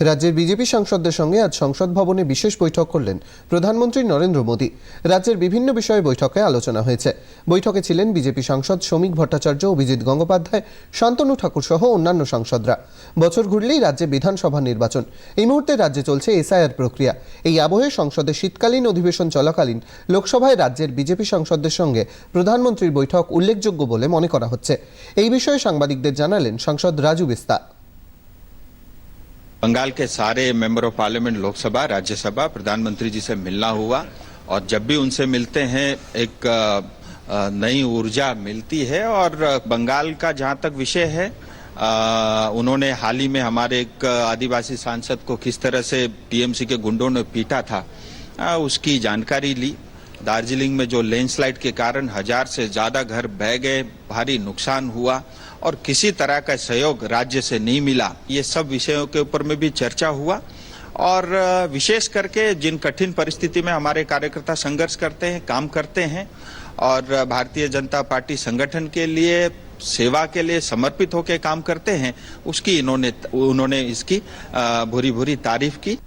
রাজ্যের বিজেপি সাংসদদের সঙ্গে আজ সংসদ ভবনে বিশেষ বৈঠক করলেন প্রধানমন্ত্রী নরেন্দ্র মোদী। রাজ্যের বিভিন্ন বিষয়ে বৈঠকে আলোচনা হয়েছে। বৈঠকে ছিলেন বিজেপি সাংসদ শ্রমিক ভট্টাচার্য, অভিজিৎ গঙ্গোপাধ্যায়, শান্তনু ঠাকুর সহ অন্যান্য সাংসদরা। বছর ঘুরলেই রাজ্যে বিধানসভা নির্বাচন। এই মুহূর্তে রাজ্যে চলছে এসআইআর প্রক্রিয়া। এই আবহে সংসদে শীতকালীন অধিবেশন চলাকালীন লোকসভায় রাজ্যের বিজেপি সাংসদদের সঙ্গে প্রধানমন্ত্রীর বৈঠক উল্লেখযোগ্য বলে মনে করা হচ্ছে। এই বিষয়ে সাংবাদিকদের জানালেন সাংসদ রাজু বিস্তা। बंगाल के सारे member of parliament Lok Sabha Rajya Sabha प्रधानमंत्री जी से मिलना हुआ और जब भी उनसे मिलते हैं एक नई ऊर्जा मिलती है और बंगाल का जहाँ तक विषय है अ, उन्होंने हाल ही में हमारे एक आदिवासी सांसद को किस तरह से टीएमसी के गुंडों ने पीटा था अ, उसकी जानकारी ली। दार्जिलिंग में जो लैंडस्लाइड के कारण हज़ार से ज़्यादा घर बह गए, भारी नुकसान हुआ और किसी तरह का सहयोग राज्य से नहीं मिला, ये सब विषयों के ऊपर में भी चर्चा हुआ। और विशेष करके जिन कठिन परिस्थिति में हमारे कार्यकर्ता संघर्ष करते हैं, काम करते हैं और भारतीय जनता पार्टी संगठन के लिए, सेवा के लिए समर्पित होकर काम करते हैं, उसकी इन्होंने, उन्होंने इसकी भूरी भूरी तारीफ़ की।